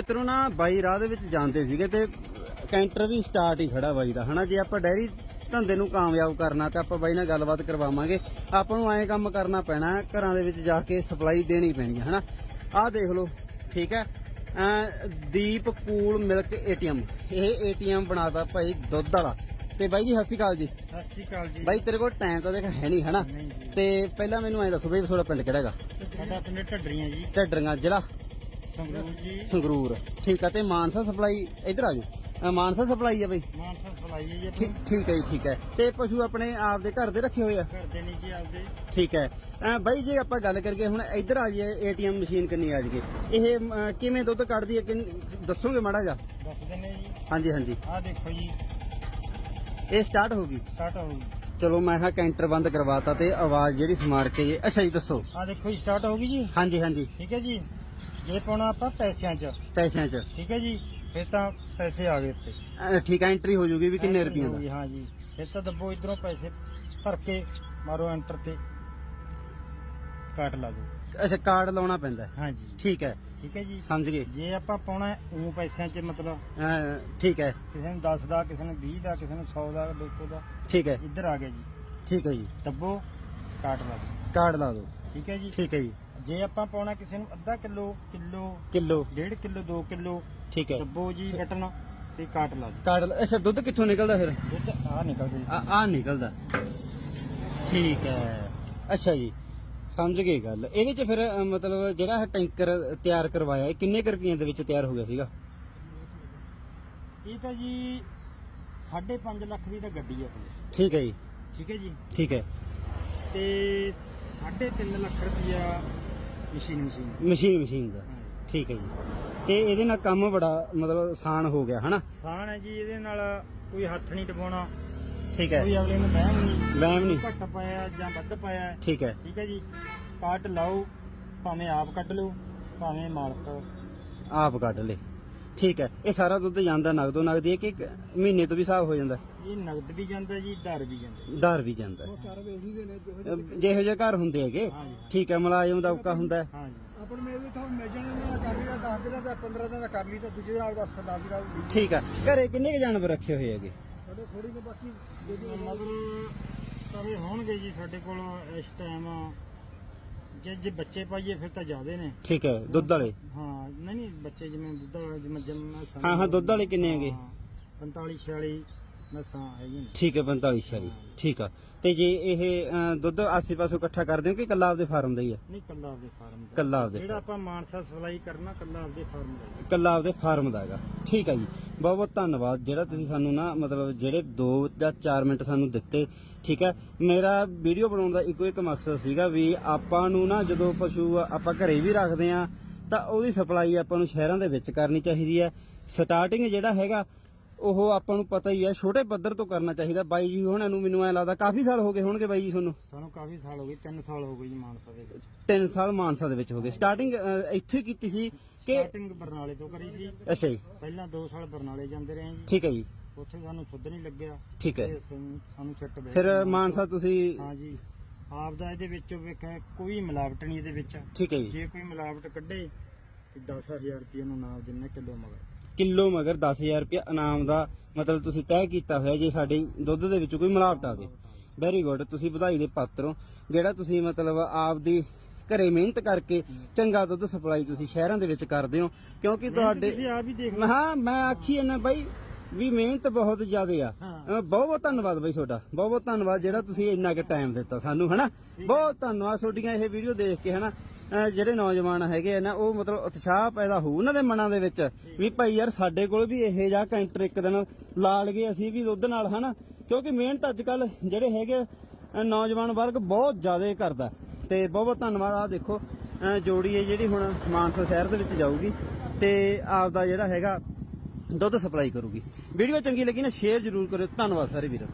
ਮਿੱਤਰੋ ਨਾ ਬਾਈ ਰਾਹ ਦੇ ਵਿੱਚ ਜਾਂਦੇ ਸੀਗੇ ਤੇ ਕੈਂਟਰ ਵੀ ਸਟਾਰਟ ਹੀ ਖੜਾ ਬਾਈ ਦਾ ਹਨਾ? ਜੇ ਆਪਾਂ ਡੈਰੀ ਧੰਦੇ ਨੂੰ ਕਾਮਯਾਬ ਕਰਨਾ ਤਾਂ ਆਪਾਂ ਬਾਈ ਨਾਲ ਗੱਲਬਾਤ ਕਰਵਾਵਾਂਗੇ। ਆਪਾਂ ਨੂੰ ਐਂ ਕੰਮ ਕਰਨਾ ਪੈਣਾ ਘਰਾਂ ਦੇ ਵਿੱਚ ਜਾ ਕੇ ਸਪਲਾਈ ਦੇਣੀ ਪੈਣੀ ਹੈ ਹਨਾ? ਆਹ ਦੇਖ ਲਓ ਠੀਕ ਹੈ? ਦੀਪ ਕੂਲ ਮਿਲਕ ਏਟੀਐਮ ਇਹ ਏਟੀਐਮ ਬਣਾਤਾ ਭਾਈ ਦੁੱਧ ਵਾਲਾ। ਤੇ ਬਾਈ ਜੀ ਸਤਿ ਸ਼੍ਰੀ ਅਕਾਲ ਜੀ। ਸਤਿ ਸ਼੍ਰੀ ਅਕਾਲ ਜੀ। ਬਾਈ ਤੇਰੇ ਕੋਲ ਟਾਈਮ ਤਾਂ ਦੇਖ ਹੈ ਨਹੀਂ ਹਨਾ। ਤੇ ਪਹਿਲਾਂ ਮੈਨੂੰ ਐਂ ਦੱਸੋ ਬਈ ਤੁਹਾਡਾ ਪਿੰਡ ਕਿਹੜਾ ਹੈਗਾ? ਸਾਡਾ ਪਿੰਡ ਢੱਡਰੀਆਂ ਜੀ। ਢੱਡਰੀਆਂ ਜ਼ਿਲ੍ਹਾ। ਸੰਗਰੂਰ। ਜੀ ਸੰਗਰੂਰ ਠੀਕ ਆ ਤੇ ਮਾਨਸਾ ਸਪਲਾਈ ਇੱਧਰ ਆ ਜਾਓ। ਮਾਨਸਾ ਸਪਲਾਈ ਆ ਬਈ? ਮਾਨਸਾ ਸਪਲਾਈ ਹੈ ਜੀ ਠੀਕ ਆਪਣੀ। ਠੀਕ ਹੈ ਜੀ ਠੀਕ ਹੈ ਤੇ ਪਸ਼ੂ ਆਪਣੇ ਆਪ ਦੇ ਘਰ ਦੇ ਰੱਖੇ ਹੋਏ ਆ? ਕਰਦੇ ਨਹੀਂ ਜੀ ਆਪਦੇ। ਠੀਕ ਹੈ ਅਹ ਬਾਈ ਜੇ ਆਪਾਂ ਗੱਲ ਕਰੀਏ ਹੁਣ ਇੱਧਰ ਆ ਜਾਈਏ ਏਟੀਐਮ ਮਸ਼ੀਨ ਕਿੰਨੀ ਆ ਜਾਈਏ ਇਹ ਕਿਵੇਂ ਦੁੱਧ ਕੱਢਦੀ ਹੈ ਕਿੰਨ- ਦੱਸੋਗੇ ਮਾੜਾ ਜਿਹਾ? ਦੱਸ ਦਿੰਨੇ ਜੀ। ਹਾਂਜੀ ਹਾਂਜੀ। ਆਹ ਦੇਖੋ ਜੀ। ਇਹ ਸਟਾਰਟ ਹੋ ਗਈ? ਸਟਾਰਟ ਹੋ ਗਈ। ਚਲੋ ਮੈਂ ਕਿਹਾ ਕੈਂਟਰ ਬੰਦ ਕਰਵਾਤਾ ਤੇ ਆਵਾਜ਼ ਜਿਹੜੀ ਸਮਾਰ ਕੇ ਜੇ ਅੱਛਾ ਜੀ ਦੱਸੋ। ਆਹ ਦੇਖੋ ਜੀ ਸਟਾਰਟ ਹੋ ਗਈ ਜੀ। ਹਾਂਜੀ ਹਾਂਜੀ। ਠੀਕ ਹੈ ਜੀ। ਜੇ ਪਾਉਣਾ ਆਪਾਂ ਪੈਸਿਆਂ 'ਚ। ਪੈਸਿਆਂ 'ਚ। ਠੀਕ ਹੈ ਜੀ? ਫਿਰ ਤਾਂ ਪੈਸੇ ਆ ਗਏ ਉੱਤੇ ਠੀਕ ਹੈ ਐਂਟਰੀ ਹੋ ਜੂਗੀ ਵੀ ਕਿੰਨੇ ਰੁਪਈਆਂ ਦਾ? ਹਾਂ ਜੀ। ਫਿਰ ਤਾਂ ਦੱਬੋ ਇਧਰੋਂ ਪੈਸੇ ਭਰ ਕੇ ਮਾਰੋ ਐਂਟਰ ਤੇ। ਕਾਟ ਲਾ ਦਿਓ। ਅੱਛਾ ਕਾਰਡ ਲਾਉਣਾ ਪੈਂਦਾ ਹੈ। ਹਾਂ ਜੀ। ਠੀਕ ਹੈ। ਠੀਕ ਹੈ ਜੀ? ਸਮਝ ਗਏ। ਜੇ ਆਪਾਂ ਪਾਉਣਾ ਉਹ ਪੈਸਿਆਂ 'ਚ ਮਤਲਬ। ਠੀਕ ਹੈ। ਕਿਸੇ ਨੂੰ 10 ਦਾ ਕਿਸੇ ਨੂੰ 20 ਦਾ ਕਿਸੇ ਨੂੰ 100 ਦਾ 200 ਦਾ। ਠੀਕ ਹੈ। ਇੱਧਰ ਆ ਗਿਆ ਜੀ। ਠੀਕ ਹੈ ਜੀ। ਦੱਬੋ ਕਾਟ ਲਾ ਦਿਓ। ਕਾਰਡ ਲਾ ਦਿਓ। ਠੀਕ ਹੈ ਜੀ? ਠੀਕ ਹੈ ਜੀ। ਜੇ ਆਪਾਂ ਪਾਉਣਾ ਕਿਸੇ ਨੂੰ ਅੱਧਾ kilo kilo kilo. 1.5 kilo 2 kilo ਠੀਕ ਹੈ। ਦੱਬੋ ਜੀ ਬਟਨ ਤੇ ਕਾਟ ਲਾ ਦਿਓ। ਕਾਰਡ ਅੱਛਾ ਦੁੱਧ ਕਿੱਥੋਂ ਨਿਕਲਦਾ ਫਿਰ? ਦੁੱਧ ਆ ਜੀ। ਆ ਆ ਨਿਕਲਦਾ। ਠੀਕ ਹੈ। ਅੱਛਾ ਜੀ ਸਮਝ ਗਏ ਗੱਲ। ਇਹਦੇ ਚ ਫਿਰ ਅ, ਮਤਲਬ ਜਿਹੜਾ ਇਹ ਟੈਂਕਰ ਤਿਆਰ ਕਰਵਾਇਆ ਇਹ ਕਿੰਨੇ ਕੁ ਰੁਪਈਆਂ ਦੇ ਵਿੱਚ ਤਿਆਰ ਹੋ ਗਿਆ ਸੀਗਾ? ਇਹ ਤਾਂ ਜੀ 5.5 ਲੱਖ ਦੀ ਤਾਂ ਗੱਡੀ ਹੈ ਆਪਣੀ ਠੀਕ ਹੈ ਜੀ। ਠੀਕ ਹੈ ਜੀ। ਠੀਕ ਹੈ। ਤੇ 3.5 ਲੱਖ ਰੁਪਇਆ ਮਸ਼ੀਨ ਮਸ਼ੀਨ। ਮਸ਼ੀਨ ਮਸ਼ੀਨ ਦਾ। ਠੀਕ ਹੈ ਜੀ। ਤੇ ਇਹਦੇ ਨਾਲ ਕੰਮ ਬੜਾ ਮਤਲਬ ਆਸਾਨ ਹੋ ਗਿਆ ਹਨਾ? ਸਾਨ ਹੈ ਜੀ ਇਹਦੇ ਨਾਲ ਕੋਈ ਹੱਥ ਨਹੀਂ ਟਪਾਉਣਾ। ਠੀਕ ਕੋਈ ਅਗਲੇ ਨੂੰ ਬਹਿਮ ਨਹੀਂ। ਵਹਿਮ ਨਹੀਂ। ਘੱਟ ਪਾਇਆ ਜਾਂ ਵੱਧ ਪਾਇਆ। ਠੀਕ ਹੈ। ਠੀਕ ਹੈ ਜੀ। ਕਾਟ ਲਾਓ ਭਾਵੇਂ ਆਪ ਕੱਢ ਲਓ ਭਾਵੇਂ ਮਾਲਕ ਆਪ ਕੱਢ ਲੈ। ਠੀਕ ਹੈ ਇਹ ਸਾਰਾ ਦੁੱਧ ਜਾਂਦਾ ਨਗਦੋ ਨਗਦੀ ਹੈ ਕਿ ਮਹੀਨੇ ਤੋਂ ਵੀ ਹਿਸਾਬ ਹੋ ਜਾਂਦਾ ਇਹ ਨਗਦ ਵੀ ਜਾਂਦਾ ਜੀ ਦਰ ਵੀ ਜਾਂਦਾ ਦਰ ਵੀ ਜਾਂਦਾ ਹੈ। ਘਰ ਵੇਚੀ ਦੇ ਨੇ ਜਿਹੋ ਜਿਹੇ ਘਰ ਹੁੰਦੇ ਹੈਗੇ। ਠੀਕ ਹੈ ਮੁਲਾਜ਼ਮ ਦਾ ਔਕਾ ਹੁੰਦਾ ਹੈ। ਹਾਂ ਜੀ ਆਪਣ ਮੇਰੇ ਵੀ ਤਾਂ ਮਿਲ ਜਾਣੇ ਨਾਲ ਕਰ ਲਿਆ 10 ਦਿਨਾਂ ਦਾ 15 ਦਿਨਾਂ ਦਾ ਕਰ ਲਈ ਤਾਂ ਦੂਜੇ ਨਾਲ ਬਸ ਨਾਲ ਦੀ ਨਾਲ ਠੀਕ ਹੈ ਘਰੇ ਕਿੰਨੇ ਕੁ ਜਾਨਵਰ ਰੱਖੇ ਹੋਏ ਹੈਗੇ ਸਾਡੇ ਥੋੜੀ ਨੇ ਬਾਕੀ ਜਿਹੜੀ ਮਗਰ ਤਵੇ ਹੋਣਗੇ ਜੀ ਸਾਡੇ ਕੋਲ ਇਸ ਟਾਈਮ ਜੇ ਜੇ ਬੱਚੇ ਪਾਈਏ ਫਿਰ ਤਾਂ ਜ਼ਿਆਦੇ ਨੇ। ਠੀਕ ਹੈ ਦੁੱਧ ਵਾਲੇ? ਹਾਂ ਨਹੀਂ ਨਹੀਂ ਬੱਚੇ ਜਿਵੇਂ ਦੁੱਧ ਵਾਲੇ ਜਿਵੇਂ ਜੰਮਾ ਹਾਂ ਹਾਂ ਦੁੱਧ ਵਾਲੇ ਕਿੰਨੇ ਹੈਗੇ? 45 46 ਨਸਾਂ ਹੈਗੀਆਂ ਨੇ। ਠੀਕ ਹੈ 45 46 ਠੀਕ ਆ। ਤੇ ਜੇ ਇਹ ਅ, ਦੁੱਧ ਆਸੇ ਪਾਸੋਂ ਇਕੱਠਾ ਕਰਦੇ ਹੋ ਕਿ ਕੱਲਾ ਆਪਦੇ ਫਾਰਮ ਦਾ ਹੀ ਆ? ਨਹੀਂ ਕੱਲਾ ਆਪਦੇ ਫਾਰਮ ਦਾ। ਕੱਲਾ ਆਪਦੇ ਜਿਹੜਾ ਆਪਾਂ ਮਾਨਸਾ ਸਪਲਾਈ ਕਰਨਾ ਕੱਲਾ ਆਪਦੇ ਫਾਰਮ ਦਾ ਹੀ। ਕੱਲਾ ਆਪਦੇ ਫਾਰਮ ਦਾ ਹੈਗਾ। ਠੀਕ ਆ ਜੀ। ਬਹੁਤ ਬਹੁਤ ਧੰਨਵਾਦ। ਜਿਹੜਾ ਤੁਸੀਂ ਸਾਨੂੰ ਨਾ ਮਤਲਬ ਜਿਹੜੇ 2 ਜਾਂ 4 ਮਿੰਟ ਸਾਨੂੰ ਦਿੱਤੇ ਠੀਕ ਹੈ ਮੇਰਾ ਵੀਡੀਓ ਬਣਾਉਣ ਦਾ ਇੱਕੋ ਇੱਕ ਮਕਸਦ ਸੀਗਾ ਵੀ ਆਪਾਂ ਨੂੰ ਨਾ ਜਦੋਂ ਪਸ਼ੂ ਆਪਾਂ ਘਰੇ ਵੀ ਰੱਖਦੇ ਆ ਤਾਂ ਉਹਦੀ ਸਪਲਾਈ ਆਪਾਂ ਨੂੰ ਸ਼ਹਿਰਾਂ ਦੇ ਵਿੱਚ ਕਰਨੀ ਚਾਹੀਦੀ ਹੈ। ਸਟਾਰਟਿੰਗ ਜਿਹੜਾ ਹੈਗਾ ਉਹ ਆਪਾਂ ਨੂੰ ਪਤਾ ਹੀ ਹੈ ਛੋਟੇ ਪੱਧਰ ਤੋਂ ਕਰਨਾ ਚਾਹੀਦਾ। ਬਾਈ ਜੀ ਹੁਣਾਂ ਨੂੰ ਮੈਨੂੰ ਐ ਲੱਗਦਾ ਕਾਫੀ ਸਾਲ ਹੋ ਗਏ ਹੋਣਗੇ ਬਾਈ ਜੀ ਤੁਹਾਨੂੰ? ਸਾਨੂੰ ਕਾਫੀ ਸਾਲ ਹੋ ਗਏ 3 ਸਾਲ ਹੋ ਗਏ ਜੀ ਮਾਨਸਾ ਦੇ ਵਿੱਚ। 3 ਸਾਲ ਮਾਨਸਾ ਦੇ ਵਿੱਚ ਹੋ ਗਏ। ਸਟਾਰਟਿੰਗ ਇੱਥੇ ਕੀਤੀ ਸੀ ਕਿ ਸਟਾਰਟਿੰਗ ਬਰਨਾਲੇ ਤੋਂ ਕਰੀ ਸੀ। ਅੱਛਾ ਜੀ। ਪਹਿਲਾਂ 2 ਸਾਲ ਬਰਨਾਲੇ ਜਾਂਦੇ ਰਹੇ ਜੀ। ਠੀਕ ਹੈ ਜੀ। ਉੱਥੇ ਸਾਨੂੰ ਸੁੱਧ ਨਹੀਂ ਲੱਗਿਆ। ਠੀਕ ਹੈ। ਸਾਨੂੰ ਛੱਟ ਫਿਰ ਮਾਨਸਾ ਤੁਸੀਂ ਹਾਂ ਜੀ। ਆਪ ਦਾ ਇਹਦੇ ਵਿੱਚੋਂ ਵੇਖਿਆ ਕੋਈ ਮਿਲਾਵਟ ਨਹੀਂ ਇਹਦੇ ਵਿੱਚ। ਠੀਕ ਹੈ ਜੀ। ਜੇ ਕੋਈ ਮਿਲਾਵਟ ਕੱਢੇ ਤੇ 10000 ਰੁਪਏ ਨੂੰ ਨਾਮ ਦਿੰਨਾ ਕਿਲੋ ਮਗਰ। ਕਿਲੋ ਮਗਰ 10000 ਰੁਪਏ ਇਨਾਮ ਦਾ ਮਤਲਬ ਤੁਸੀਂ ਤੈਅ ਕੀਤਾ ਹੋਇਆ ਜੇ ਸਾਡੇ ਦੁੱਧ ਦੇ ਵਿੱਚ ਕੋਈ ਮਿਲਾਵਟ ਆਵੇ ਵੈਰੀ ਗੁੱਡ ਤੁਸੀਂ ਵਧਾਈ ਦੇ ਪਾਤਰ ਹੋ। ਜਿਹੜਾ ਤੁਸੀਂ ਮਤਲਬ ਆਪ ਦੀ ਘਰੇ ਮਿਹਨਤ ਕਰਕੇ ਚੰਗਾ ਦੁੱਧ ਸਪਲਾਈ ਤੁਸੀਂ ਸ਼ਹਿਰਾਂ ਦੇ ਵਿੱਚ ਕਰਦੇ ਹੋ ਕਿਉਂਕਿ ਤੁਹਾਡੇ ਤੁਸੀਂ ਆਪ ਹੀ ਦੇਖ ਲਓ। ਹਾਂ ਮੈਂ ਆਖੀ ਇਹਨਾਂ ਬਾਈ ਵੀ ਮਿਹਨਤ ਬਹੁਤ ਜ਼ਿਆਦੇ ਆ। ਬਹੁਤ ਬਹੁਤ ਧੰਨਵਾਦ ਬਾਈ ਤੁਹਾਡਾ ਬਹੁਤ ਬਹੁਤ ਧੰਨਵਾਦ ਜਿਹੜਾ ਤੁਸੀਂ ਇੰਨਾ ਕੁ ਟਾਈਮ ਦਿੱਤਾ ਸਾਨੂੰ ਹਨਾ? ਬਹੁਤ ਧੰਨਵਾਦ ਤੁਹਾਡੀਆਂ ਇਹ ਵੀਡੀਓ ਦੇਖ ਕੇ ਹਨਾ? ਜਿਹੜੇ ਨੌਜਵਾਨ ਹੈਗੇ ਆ ਨਾ, ਉਹ ਮਤਲਬ ਉਤਸ਼ਾਹ ਪੈਦਾ ਹੋਊ ਉਹਨਾਂ ਦੇ ਮਨਾਂ ਦੇ ਵਿੱਚ ਵੀ ਭਾਈ ਯਾਰ ਸਾਡੇ ਕੋਲ ਵੀ ਇਹੋ ਜਿਹਾ ਕੈਂਟਰ ਇੱਕ ਦਿਨ ਲਾ ਲਈਏ ਅਸੀਂ ਵੀ ਦੁੱਧ ਨਾਲ, ਹਨਾ? ਕਿਉਂਕਿ ਮਿਹਨਤ ਅੱਜ ਕੱਲ ਜਿਹੜੇ ਹੈਗੇ ਅਹ ਨੌਜਵਾਨ ਵਰਗ ਬਹੁਤ ਜ਼ਿਆਦਾ ਕਰਦਾ। ਤੇ ਬਹੁਤ ਬਹੁਤ ਧੰਨਵਾਦ। ਆ ਦੇਖੋ ਅਹ ਜੋੜੀ ਹੈ ਜਿਹੜੀ ਹੁਣ ਮਾਨਸਾ ਸ਼ਹਿਰ ਦੇ ਵਿੱਚ ਜਾਊਗੀ ਤੇ ਆਪ ਦਾ ਜਿਹੜਾ ਹੈਗਾ ਦੁੱਧ ਸਪਲਾਈ ਕਰੂਗੀ। ਵੀਡੀਓ ਚੰਗੀ ਲੱਗੀ ਨਾ, ਸ਼ੇਅਰ ਜ਼ਰੂਰ ਕਰਿਓ। ਧੰਨਵਾਦ ਸਾਰੇ ਵੀਰੋ